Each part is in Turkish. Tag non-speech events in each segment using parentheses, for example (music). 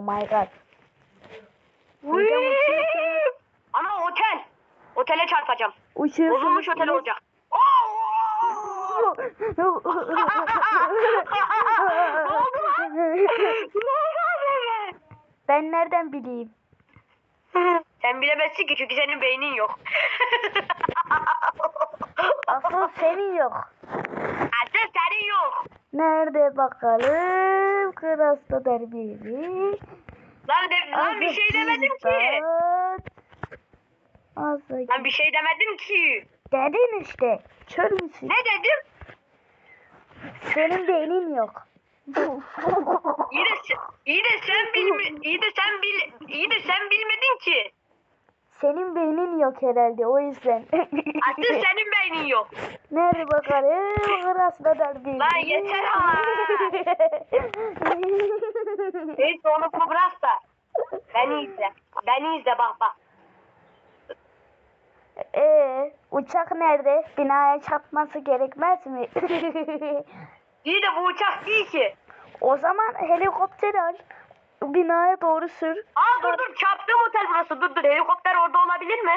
Oh my god. Ana otel. Otele çarpacağım. Uçuyorsunuz. Bozulmuş otel olacak. Oo! Ne oldu lan? Ne oldu abi? ben nereden bileyim? Sen bilemezsin ki çünkü senin beynin yok. (laughs) Asıl senin yok. Asıl senin yok. Nerede bakalım? Kırasta derbili. Lan, de, lan bir şey demedim ki. Azıcık. Lan bir şey demedim ki. Dedin işte. Kör müsün? Ne dedim? Senin beynin yok. İyi de, iyi de sen bilmi iyi de sen bil iyi de sen bilmedin ki. Senin beynin yok herhalde o yüzden. (laughs) Asıl senin beynin yok. Nerede bakalım? Kırasta derbili. Lan yeter ama. Neyse onu bu bırak da. Beni izle. Beni izle bak bak. Ee, uçak nerede? Binaya çarpması gerekmez mi? İyi de bu uçak değil ki. o zaman helikopter al. Binaya doğru sür. Aa dur dur çarptığım otel burası. Dur dur helikopter orada olabilir mi?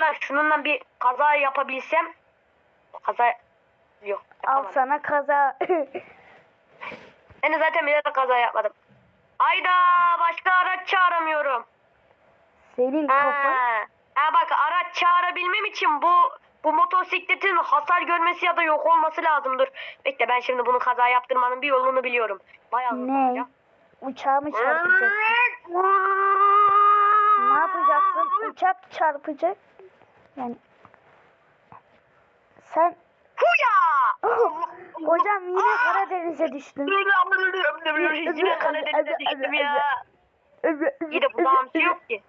Lan şununla bir kaza yapabilsem. Kaza yok. Al yapamadım. sana kaza. (laughs) Ben zaten bir de kaza yapmadım. Ayda başka araç çağıramıyorum. Senin kafan. ha bak araç çağırabilmem için bu bu motosikletin hasar görmesi ya da yok olması lazım. Dur. Bekle ben şimdi bunu kaza yaptırmanın bir yolunu biliyorum. Bayağı Ne? olacak. Uçağı mı çarpacaksın? ne yapacaksın? Uçak çarpacak. Yani sen (laughs) hocam yine Karadeniz'e düştün. Yine Karadeniz'e düştüm ya. İyi de burada hamsi yok ki.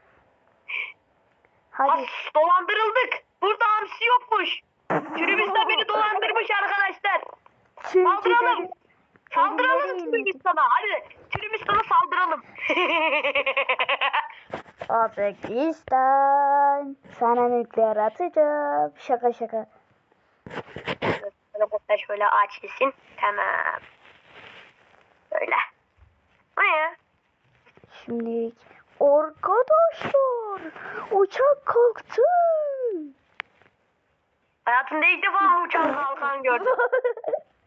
Hadi. As dolandırıldık. Burada hamsi yokmuş. Türümüzde beni dolandırmış arkadaşlar. Saldıralım. Saldıralım Türümistan'a. Hadi Türümistan'a saldıralım. Afganistan. Sana nükleer atacağım. Şaka şaka. Helikopter şöyle açılsın. Tamam. Böyle. O ya? Şimdi arkadaşlar uçak kalktı. Hayatımda ilk defa uçağın kalkan gördüm. (laughs)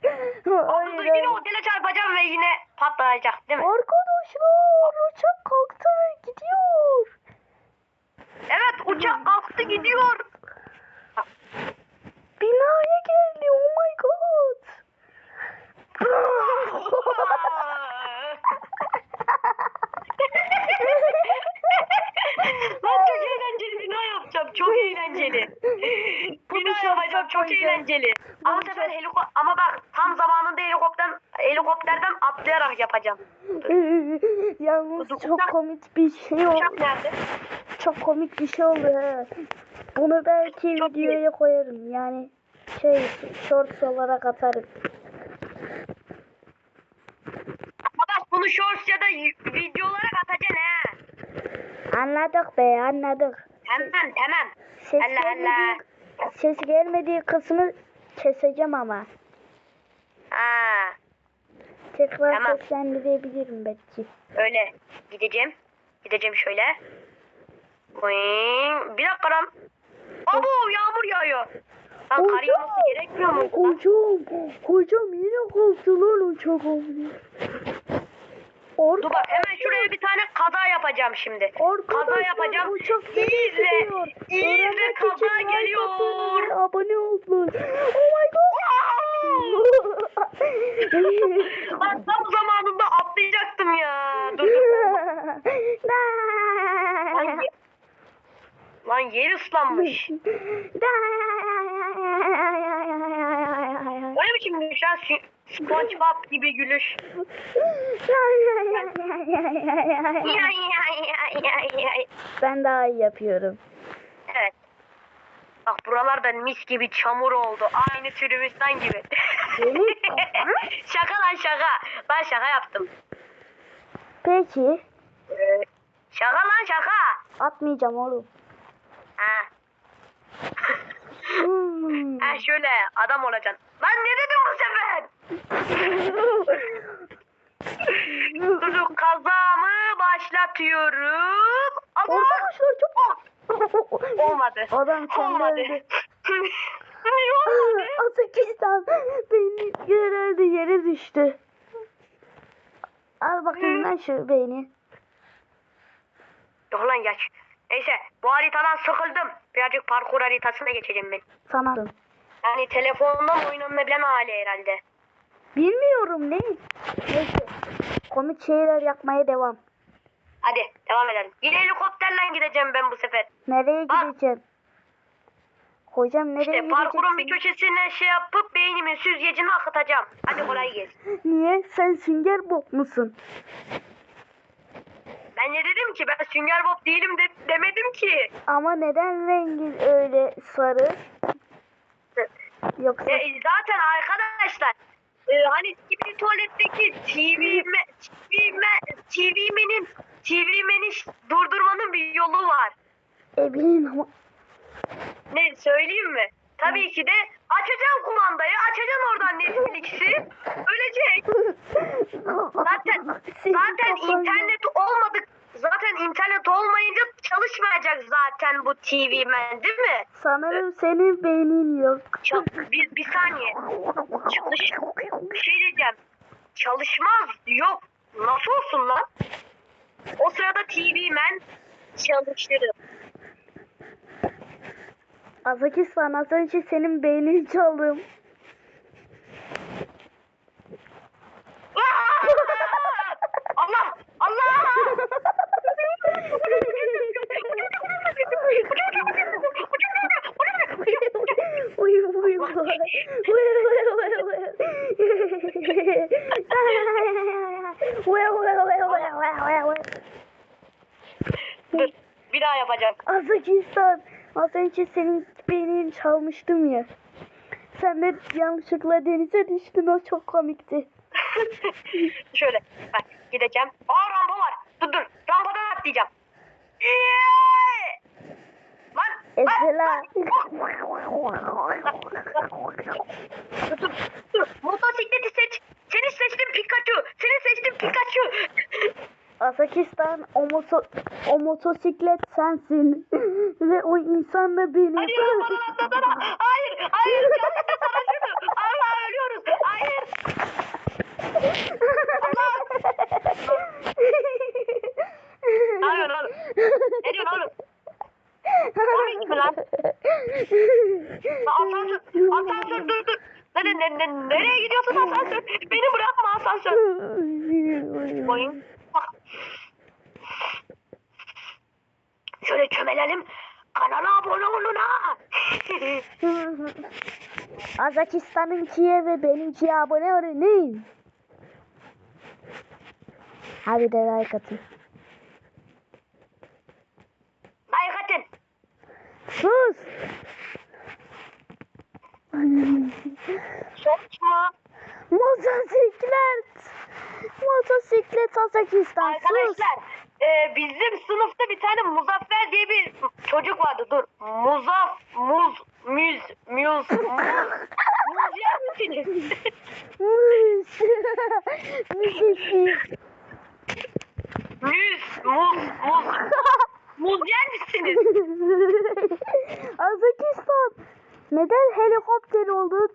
Aynen. yine otele çarpacağım ve yine patlayacak değil mi? Arkadaşlar uçak kalktı ve gidiyor. Evet uçak kalktı gidiyor. Binaya geldi. Oh my god. (laughs) Lan çok eğlenceli bina yapacağım. Çok eğlenceli. bina yapacağım. Çok eğlenceli. Ama sefer heliko ama bak tam zamanında helikopterden helikopterden atlayarak yapacağım. (laughs) Yalnız Uçak- çok komik bir şey oldu. Uçak nerede? Çok komik bir şey oldu he. Bunu belki Çok iyi. videoya koyarım. Yani şey shorts olarak atarım. Arkadaş bunu shorts ya da y- video olarak atacaksın ha. Anladık be anladık. Tamam tamam. Ses Allah Allah. ses gelmediği kısmı keseceğim ama. Ha, Tekrar Tamam. seslendirebilirim belki. öyle. Gideceğim. Gideceğim şöyle. Boing. Bir dakika lan. Abo yağmur yağıyor. Lan kar yağması gerekmiyor mu? Hocam, hocam yine kalktı lan uçak abi. Dur bak hemen şuraya bir tane kaza yapacağım şimdi. Kaza yapacağım. Uçak izle. izle kaza geliyor. Abone olun. (gasps) Oh my god. (laughs) Lan tam zamanında atlayacaktım ya. Dur. Lan, ye- lan yer ıslanmış. (laughs) O ne biçim? Sü- Spongebob gibi gülüş. Ya, ya, ya, ya, ya. ben daha iyi yapıyorum. Evet. Bak buralarda mis gibi çamur oldu. Aynı Türkmenistan gibi. (laughs) Şaka lan şaka. Ben şaka yaptım. Peki. Ee, şaka lan şaka. Atmayacağım oğlum. Ha. Hmm. ha şöyle adam olacaksın. Lan ne dedim bu sefer? Dur dur kazamı atıyorum. Allah! Arkadaşlar çok... Olmadı. Adam kendi Olmadı. öldü. Niye olmadı? (laughs) Azakistan beyni herhalde yere düştü. Al bakayım lan şu beyni. Yok lan geç. Neyse bu haritadan sıkıldım. Birazcık parkur haritasına geçeceğim ben. Sana. Yani telefondan oynanabilen hali herhalde. Bilmiyorum ne. Neyse. Komik şeyler yapmaya devam. Hadi devam edelim. Yine helikopterle gideceğim ben bu sefer. Nereye Bak. gideceksin? Hocam nereye İşte parkurun bir gideceksin? köşesine şey yapıp beynimin süzgecini akıtacağım. Hadi kolay gelsin. Niye? Sen sünger bob musun? Ben ne dedim ki? Ben Sünger Bob değilim de demedim ki. Ama neden rengin öyle sarı? Yoksa E, zaten arkadaşlar e, hani gibi tuvaletteki TV me, TV me, TV menin TV meni durdurmanın bir yolu var. e bilin ama Ne söyleyeyim mi? Tabii ki de açacaksın kumandayı, açacaksın oradan Netflix'i. Ölecek. (laughs) Zaten zaten internet olmadık. Zaten internet olmayınca çalışmayacak zaten bu TV men değil mi? sanırım senin beynin yok. Çal- bir, bir saniye. Çalış. Bir şey diyeceğim. Çalışmaz. Yok. Nasıl olsun lan? O sırada TV men çalışırım. Azakistan az önce senin beynini çaldım. Aa! Allah! Allah! Uy uy uy. Uy uy uy uy. Uy uy uy uy uy uy. Dur. Bir daha yapacağım. Azakistan az önce senin beynini çalmıştım ya. Sen de yanlışlıkla denize düştün o çok komikti. (laughs) Şöyle. Bak gideceğim. Aa rampa var. Dur dur. Rampadan atlayacağım. Eee! Esela. Dur, dur. Motosikleti seç. Seni seçtim Pikachu. Seni seçtim Pikachu. Azakistan o, moto, o motosiklet sensin. Ve o insan da benim. Hadi rampadan atlasana. Hayır. Hayır. Yanlışlıkla sana şunu. Allah ölüyoruz. Hayır. Ne yapıyorsun oğlum? Ne diyorsun oğlum? Komik (laughs) mi lan? Asansör. Asansör dur dur. Ne, ne, ne, nereye gidiyorsun asansör? Beni bırakma asansör. Bak. Şöyle çömelelim. Kanala abone olun ha. (laughs) Azakistan'ınkiye ve benimkiye abone olun. Hadi de like atın. Like atın. Sus! Mu? Motosiklet! Motosiklet Azakistan sus! Arkadaşlar e, bizim sınıfta bir tane Muzaffer diye bir çocuk vardı. Dur. Muzaf, muz, müz, müz, muz. Muz yer misiniz? Müzik. müz, muz, muz. Muz yer misiniz? Azakistan! Neden helikopter oldun?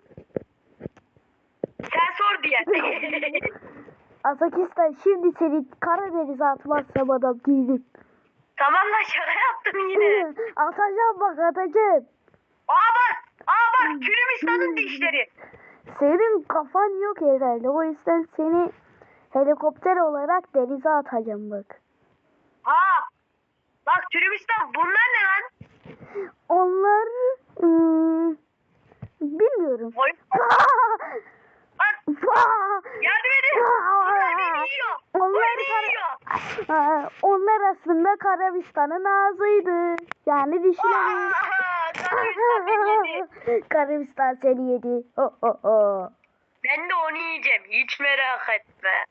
Sen sor diye. (laughs) Azakistan şimdi seni Karadeniz'e atmazsam adam değilim. tamam lan şaka yaptım yine. atacağım bak atacağım. Aa bak, aa bak Türümistan'ın dişleri. Senin kafan yok herhalde. O yüzden seni helikopter olarak denize atacağım bak. Ha, bak Türümistan bunlar ne lan? Onlar ım, bilmiyorum. Oy. Lan yardım edin. Beni yiyor. Onlar, beni yiyor. Onlar aslında Karabistan'ın ağzıydı. Yani beni yedi. (laughs) Karabistan seni yedi. Ho, ho, ho. Ben de onu yiyeceğim. Hiç merak etme.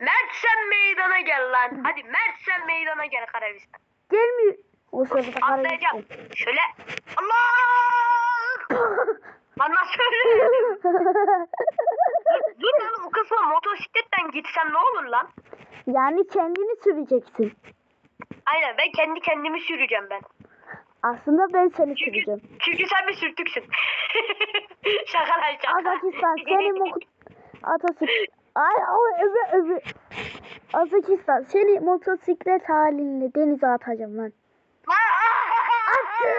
Mert sen meydana gel lan. Hadi Mert sen meydana gel Karabistan. Gelmiyor. O sırada Atlayacağım. Şöyle. Allah! Lan nasıl öldüm? (laughs) Dur lan o kısma motosikletten gitsem ne olur lan? Yani kendini süreceksin. Aynen ben kendi kendimi süreceğim ben. Aslında ben seni Çünkü, süreceğim. çünkü sen bir sürtüksün. (laughs) şaka lan şaka. Azakistan seni mok... (laughs) Atasik... Ay ay öbe öbe. Azakistan seni motosiklet halinde denize atacağım lan. Attım.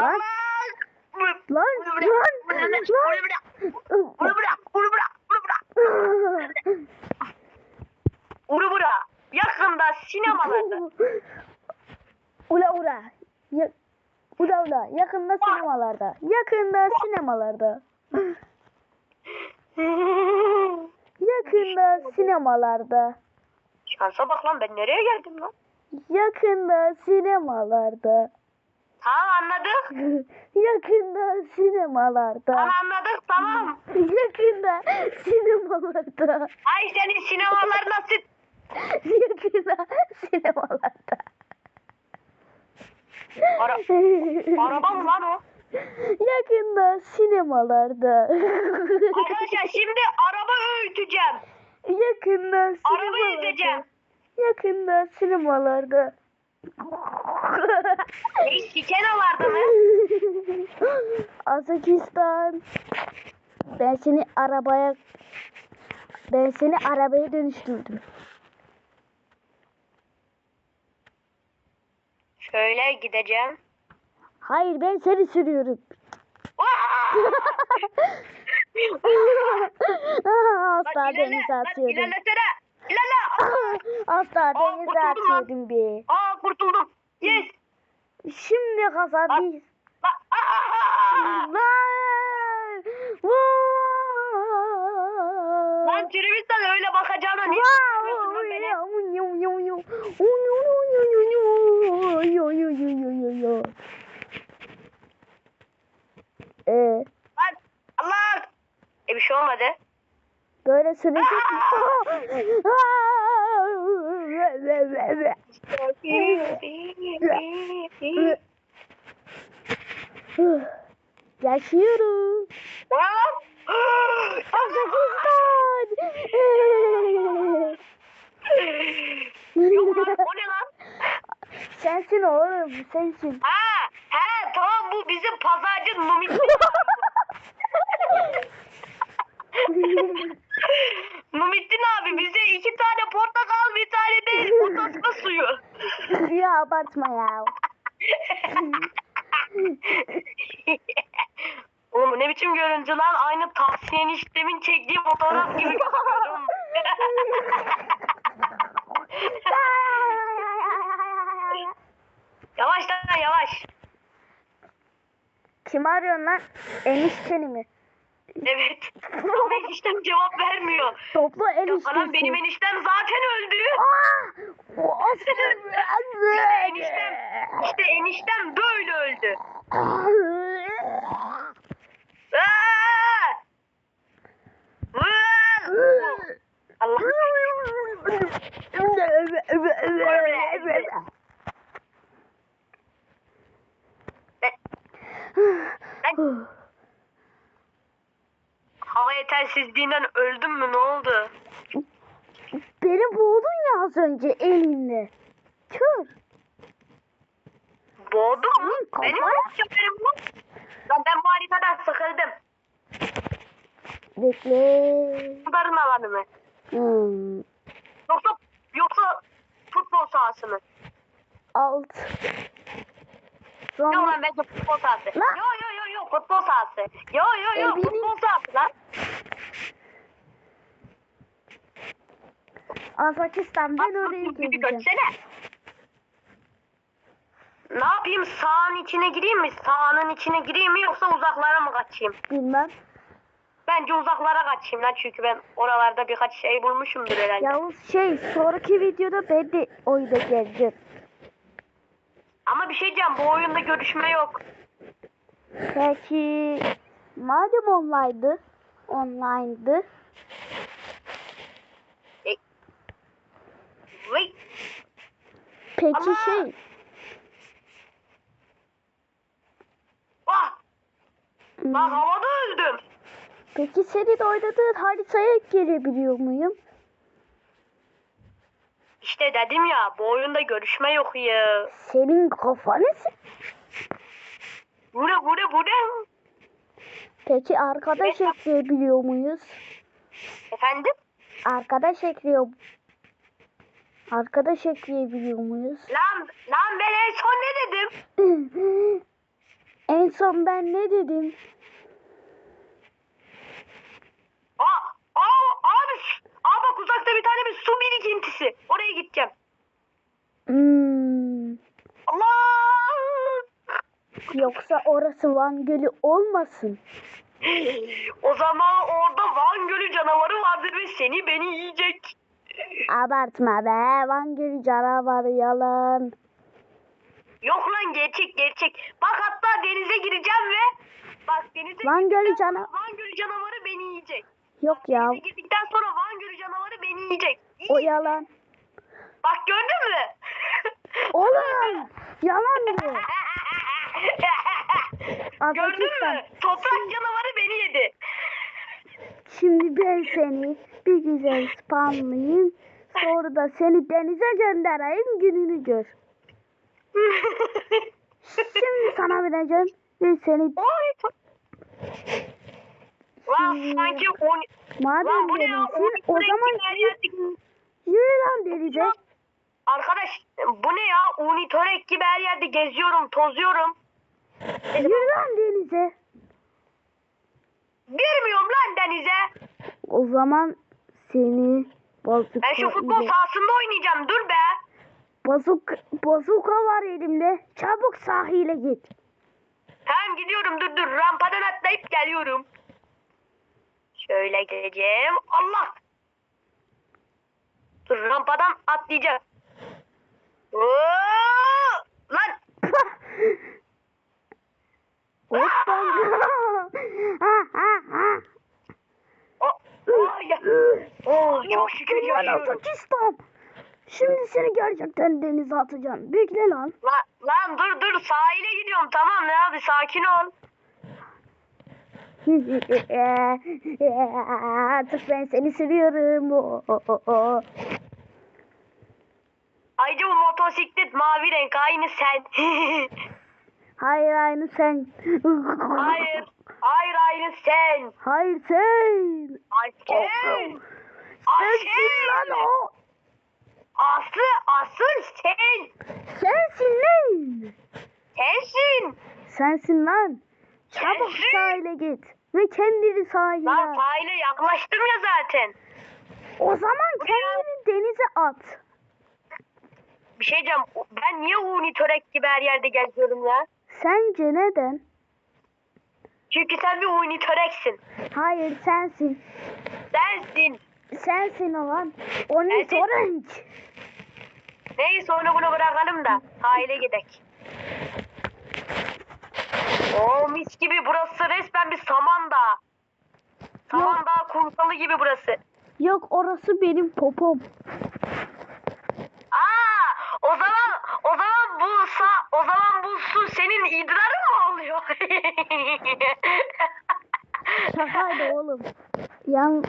Lan lan lan Bunu bırak, bunu bırak, bunu bırak. lan. Uru bura. Yakında sinemalarda. Ula ula. Ya, ula ula. Yakında sinemalarda. Yakında sinemalarda. (laughs) Yakında sinemalarda. Şansa bak lan ben nereye geldim lan? Yakında sinemalarda. Tamam anladık. (laughs) Yakında sinemalarda. Tamam anladık tamam. (laughs) Yakında sinemalarda. Ay senin sinemalarına sık. (laughs) Yakında sinemalarda. Ara, araba mı lan o? Yakında sinemalarda. Arkadaşlar şimdi araba öğüteceğim. Yakında Araba sinemalarda. Yakında sinemalarda. Ne sikenolarda mı? (laughs) Azakistan. Ben seni arabaya ben seni arabaya dönüştürdüm. Şöyle gideceğim. Hayır ben seni sürüyorum. Lan (laughs) ilerle, atıyordum. ilerlesene. İlerle. Asla Aa, denize kurtuldum lan. atıyordum bir. Aa kurtuldum. Yes. Şimdi kazandık. Aa! Lan! Lan Türkistan öyle bakacağına niye lan beni? Ee, Lan Allah. E bir şey olmadı. Böyle sürecek Yaşıyorum. O ne lan? Azakistan. Yok lan o ne lan? sensin oğlum sensin. Ha, he tamam bu bizim pazarcı Numittin. (laughs) Numittin abi bize iki tane portakal bir tane de potasma suyu. ya abartma ya. Oğlum ne biçim görüntü lan? Aynı Tahsin işlemin çektiği fotoğraf gibi gözüküyorum. (laughs) yavaş lan yavaş. Kim arıyorsun lan? Enişteni mi? Evet. Ama eniştem cevap vermiyor. Topla eniştesi. Anam benim eniştem zaten öldü. Aa! O eniştem, işte eniştem böyle öldü. Aa! Aa! Allah. Ben hava yetersizliğinden öldüm mü ne oldu? Beni boğdun ya az önce elinle. Kör. Boğdum mu? Benim kafa. mi haberim bu? Lan ben bu haritadan sıkıldım. Bekle. Bunların alanı mı? Hmm. Yoksa yoksa futbol sahası mı? Alt. Yok Sonra lan bence futbol sahası. Yo Lan. yo yo yo futbol sahası. Yo yo yo benim- futbol sahası lan. Azakistan ben oraya götsene. Ne yapayım sağın içine gireyim mi? Sağının içine gireyim mi yoksa uzaklara mı kaçayım? Bilmem. Bence uzaklara kaçayım lan çünkü ben oralarda birkaç şey bulmuşumdur herhalde. Yalnız şey sonraki videoda ben de oyuna geleceğim. Ama bir şey diyeceğim bu oyunda görüşme yok. Peki madem online'dı, online'dı. Vay. Peki Ama- şey Ah! hmm, Lan havada öldüm. peki senin oynadığın haritaya gelebiliyor muyum? İşte dedim ya bu oyunda görüşme yok ya. Senin kafanı Bu ne bu ne bu ne? Peki arkadaş ekleyebiliyor muyuz? Efendim? Arkadaş ekliyor. Arkadaş ekleyebiliyor muyuz? Lan lan ben en son ne dedim? en son ben ne dedim? Aa, aa abi aa bak uzakta bir tane bir su birikintisi. Oraya gideceğim. Hmm, Allah! yoksa orası Van Gölü olmasın. (gasps) O zaman orada Van Gölü canavarı vardır ve seni beni yiyecek. Abartma be. Van Gölü canavarı yalan. Yok lan gerçek gerçek. Bak hatta denize gireceğim ve bak denize Van Gölü girdikten cana- sonra Van Gölü canavarı beni yiyecek. Yok ya. Denize girdikten sonra Van Gölü canavarı beni yiyecek. O yalan. Bak gördün mü? Oğlum. Yalan diyor. (laughs) Gördün mü? Toprak canavarı beni yedi. Şimdi ben seni bir güzel spamlayayım. Sonra da seni denize göndereyim gününü gör. Şimdi sana vereceğim ve seni. Lan sanki on... madem bu ne ya? o zaman yürü lan denize. Arkadaş bu ne ya? Unitörek gibi her yerde geziyorum, tozuyorum. Yürü lan denize. Girmiyorum lan denize. O zaman seni bazuka Ben şu futbol ile... sahasında oynayacağım. Dur be. Bazuk, bazuka var elimde. Çabuk sahile git. Tamam gidiyorum. Dur dur. Rampadan atlayıp geliyorum. Şöyle geleceğim. Allah. Dur rampadan atlayacağım. Oo! Lan (laughs) Hoppa. (laughs) (laughs) ha ha ha. o, o, ya. Oo, çok şükür yaşıyorum. Azakistan. Şimdi seni gerçekten denize atacağım. Bekle lan. Lan, lan dur dur sahile gidiyorum tamam ne abi sakin ol. (laughs) Artık ben seni seviyorum. Ayrıca bu motosiklet mavi renk aynı sen. (laughs) Hayır aynı sen. hayır. Hayır aynı sen. Hayır sen. Ayşe. Sensin lan o. Aslı asıl sen. Sensin lan. Sensin. Sensin lan. Çabuk Sensin. sahile git. Ve kendini sahile. Lan sahile yaklaştım ya zaten. O zaman kendini denize at. Bir şey diyeceğim. Ben niye unitörek gibi her yerde geziyorum ya? Sence neden? Çünkü sen bir unitöreksin. Hayır sensin. Sensin. Sensin olan. Onun Sensin. renk. Neyse onu bunu bırakalım da sahile gidelim. Oo mis gibi burası resmen bir samanda. Samanda kumsalı gibi burası. Yok orası benim popom. Aa o zaman o zaman bu sa o zaman bu su senin idrarın mı oluyor? (laughs) Şakaydı oğlum. Yan...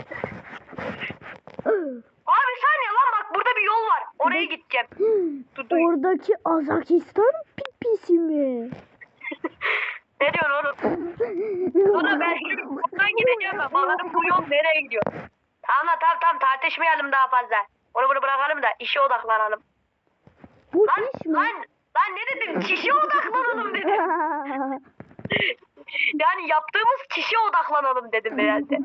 Abi saniye lan bak burada bir yol var. Oraya gideceğim. (gasps) Dur, dur. Oradaki Azakistan pipisi mi? (laughs) ne diyorsun oğlum? Sonra ben şimdi buradan gideceğim ben. Bakalım bu yol nereye gidiyor. Tamam tamam tamam tartışmayalım daha fazla. Onu bunu bırakalım da işe odaklanalım. Bu Lan iş mi? lan lan ne dedim? Kişiye odaklanalım dedim. (laughs) Yani yaptığımız kişiye odaklanalım dedim herhalde.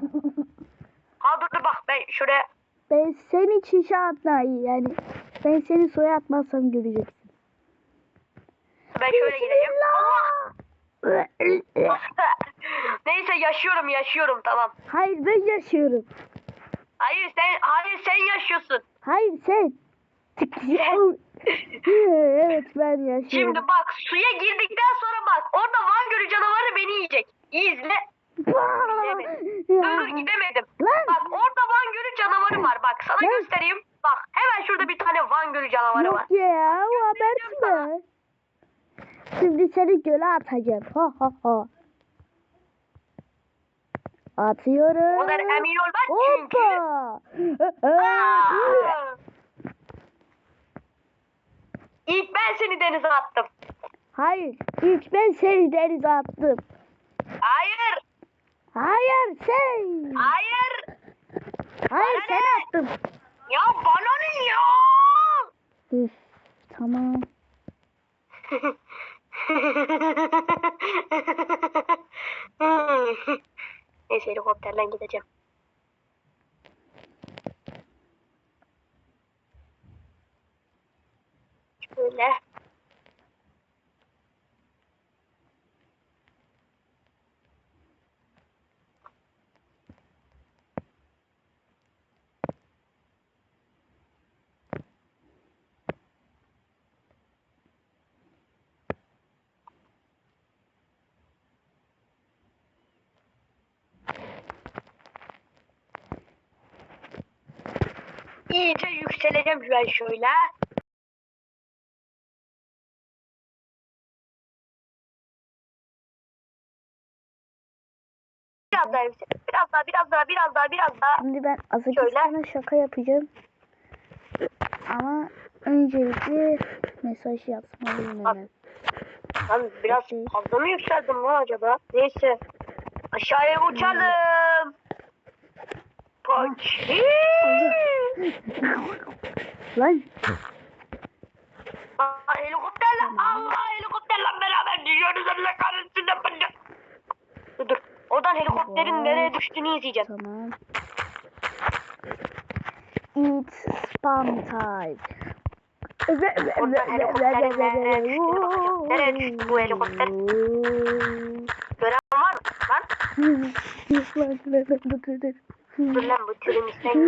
Ha dur dur bak ben şuraya ben seni çişe atmayı yani. Ben seni soya atmazsam göreceksin. ben şöyle gideyim. Bismillah. (laughs) Neyse yaşıyorum yaşıyorum tamam. Hayır ben yaşıyorum. Hayır sen hayır sen yaşıyorsun. Hayır sen. evet ben yaşıyorum. Şimdi bak suya girdikten sonra bak orada Van Gölü canavarı beni yiyecek. İzle. Dur gidemedim. Lan. Bak orada Van Gölü canavarı var. Bak sana Lan. göstereyim. Bak hemen şurada bir tane Van Gölü canavarı var. Yok ya o abartma. Şimdi seni göle atacağım. Ha ha ha. Atıyorum. Ondan emin ol ben çünkü. Hoppa. İlk ben seni denize attım. Hayır. İlk ben seni denize attım. Hayır. Hayır sen. Hayır. Hayır sen attın. Ya bana ne ya? Üf, tamam. (laughs) Neyse helikopterden gideceğim. Şöyle. İyice yükseleceğim ben şöyle. Biraz daha yüksel. Biraz daha, biraz daha, biraz daha, biraz daha. Şimdi ben Azakistan'a şaka yapacağım. Ama öncelikle mesaj yazmalıyım hemen. Lan biraz fazla mı yükseldim lan acaba? Neyse. Aşağıya uçalım. Poç. Lan Aa, helikopterle Allah helikopterle beraber düşüyoruz Allah kahretsin de bana. Dur dur. Oradan helikopterin nereye düştüğünü izleyeceğim. tamam. It's spam time. Oradan helikopterin nereye düştüğünü bakacağım. Nereye düştü bu helikopter? Gören var mı lan? Yok lan, dur, dur, dur, lan bu türümüzden.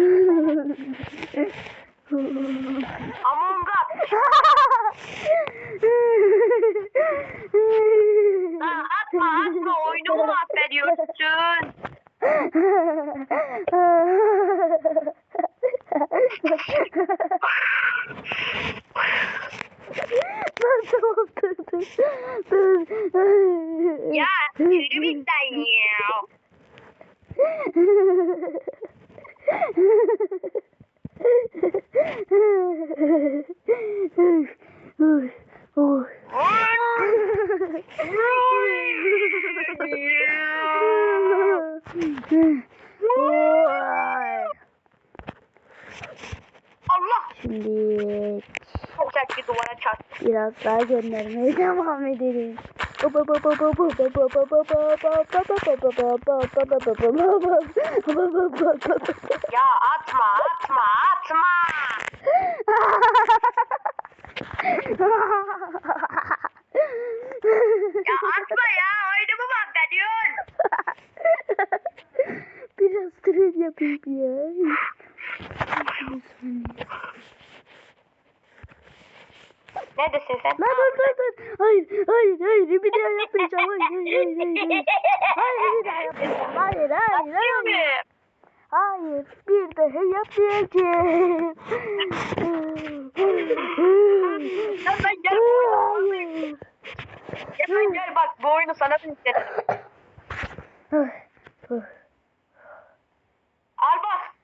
Among Us. (laughs) Lan atma atma oyunumu mahvediyorsun. Lan tamam dur dur. Dur. Ya türümüzden ya. Uy, uy. Allah Şimdi çok sert bir duvara çarptı. biraz daha göndermeye devam edelim. Ya atma atma atma. (laughs) Ya atma ya oyunumu mahvediyorsun. (laughs) Biraz tren yapayım ya. Bir saniye. Neredesin sen? Lan dur dur dur. Hayır hayır hayır bir daha yapmayacağım. Hayır hayır hayır. Hayır, hayır bir daha yapmayacağım. Hayır hayır Atayım hayır. mı? Hayır bir daha yapmayacağım. Ya ben gel. Hayır. Ben gel bak bu oyunu sana istedim. Al bak.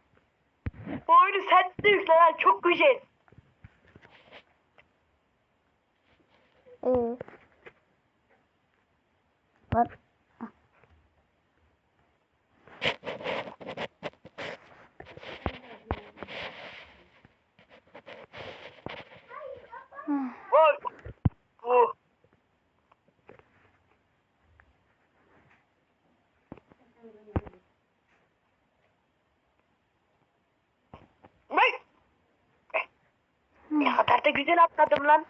Bu oyunu sen de yükle lan çok güzel. Ee. Lan. Vay. Bu. Vay. Da güzel atladım lan.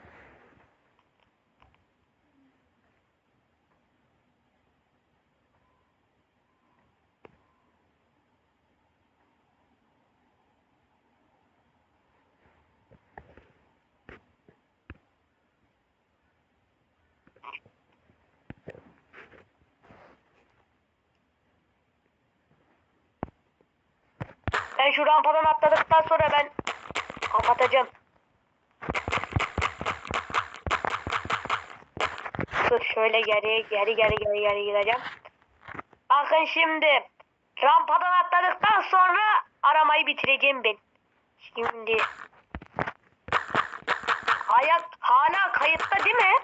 Ben şu rampadan atladıktan sonra ben kapatacağım. Dur şöyle geri geri geri geri geri gideceğim. Bakın şimdi rampadan atladıktan sonra aramayı bitireceğim ben. Şimdi Hayat hala kayıtta değil mi?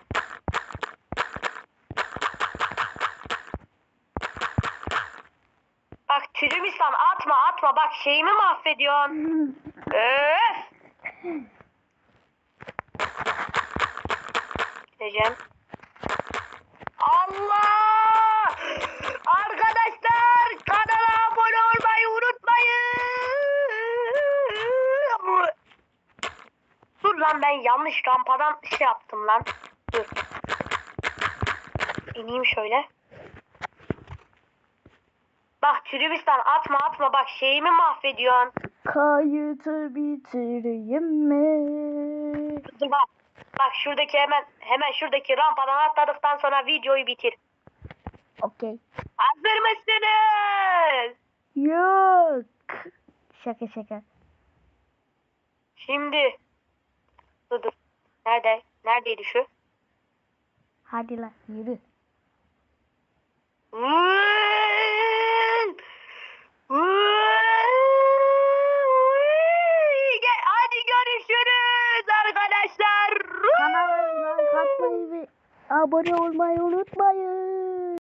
Bak Trümistan atma atma bak şeyimi mahvediyorsun. (laughs) Öf! Gideceğim. Allah! Arkadaşlar kanala abone olmayı unutmayın. Dur lan ben yanlış rampadan şey yaptım lan. Dur. İneyim şöyle. Bak Trübistan atma atma bak şeyimi mahvediyorsun. Kayıtı bitireyim mi? Dur bak. Bak şuradaki hemen hemen şuradaki rampadan atladıktan sonra videoyu bitir. Okey. Hazır mısınız? Yok. Şaka şaka. Şimdi. Nerede? Neredeydi şu? Hadi lan yürü. Hadi görüşürüz arkadaşlar. Kanala like atmayı ve abone olmayı unutmayın.